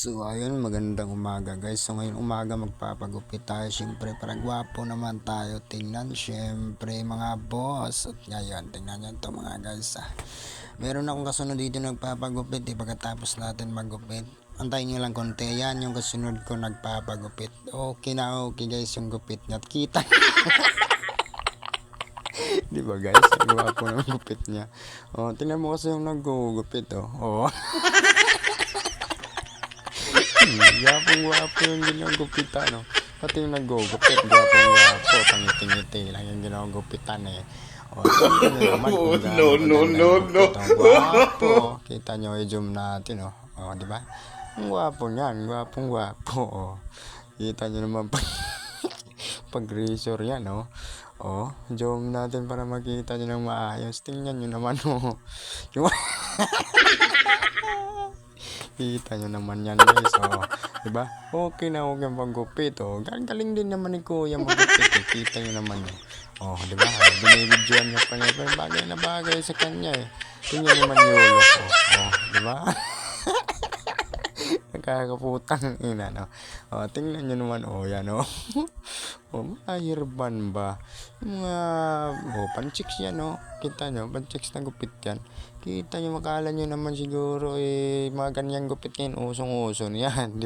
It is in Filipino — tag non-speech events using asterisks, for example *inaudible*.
So ayun, magandang umaga guys. So ngayon umaga magpapagupit tayo. Siyempre para gwapo naman tayo tingnan. Siyempre mga boss. At ngayon, tingnan nyo to mga guys. Ah. Meron akong kasunod dito nagpapagupit. Eh, pagkatapos natin magupit. Antayin nyo lang konti. Yan yung kasunod ko nagpapagupit. Okay na okay guys yung gupit niya. Kita *laughs* Di ba guys? Ang gwapo ng gupit niya. Oh, tingnan mo kasi yung nag-gupit oh. Oh. *laughs* Gwapong gwapo yung ginagupitan, no? Pati yung nag-gupit, gwapong gwapo, pangiti-ngiti lang yung eh. O, nyo naman *laughs* kung gaano no, no, no, oh. Gwapo. Kita nyo, i-zoom natin, oh. O, di ba? Ang gwapo niyan, gwapong gwapo, oh. Kita nyo naman pag, *laughs* pag razor yan, oh. Oh, zoom natin para makita nyo ng maayos. Tingnan nyo naman, *laughs* oh. Yung Kita nyo naman yan guys, oh. Diba? Okay na okay ang paggupit, oh. Galing din naman ni Kuya magupit, eh. Kita nyo naman yun. Oh, diba? Binibidyoan niya pa niya. Pero bagay na bagay sa kanya, eh. Tingnan naman yung ulo ko. Oh, diba? *laughs* Nakakaputang ina, no? Oh, tingnan nyo naman, oh, yan, oh. *laughs* oh, mga hirban ba? Mga, oh, panchicks yan, oh. Kita nyo, panchicks na gupit yan. Kita nyo, makala nyo naman siguro, eh, mga ganyang gupit ngayon, usong-uso yan, *laughs*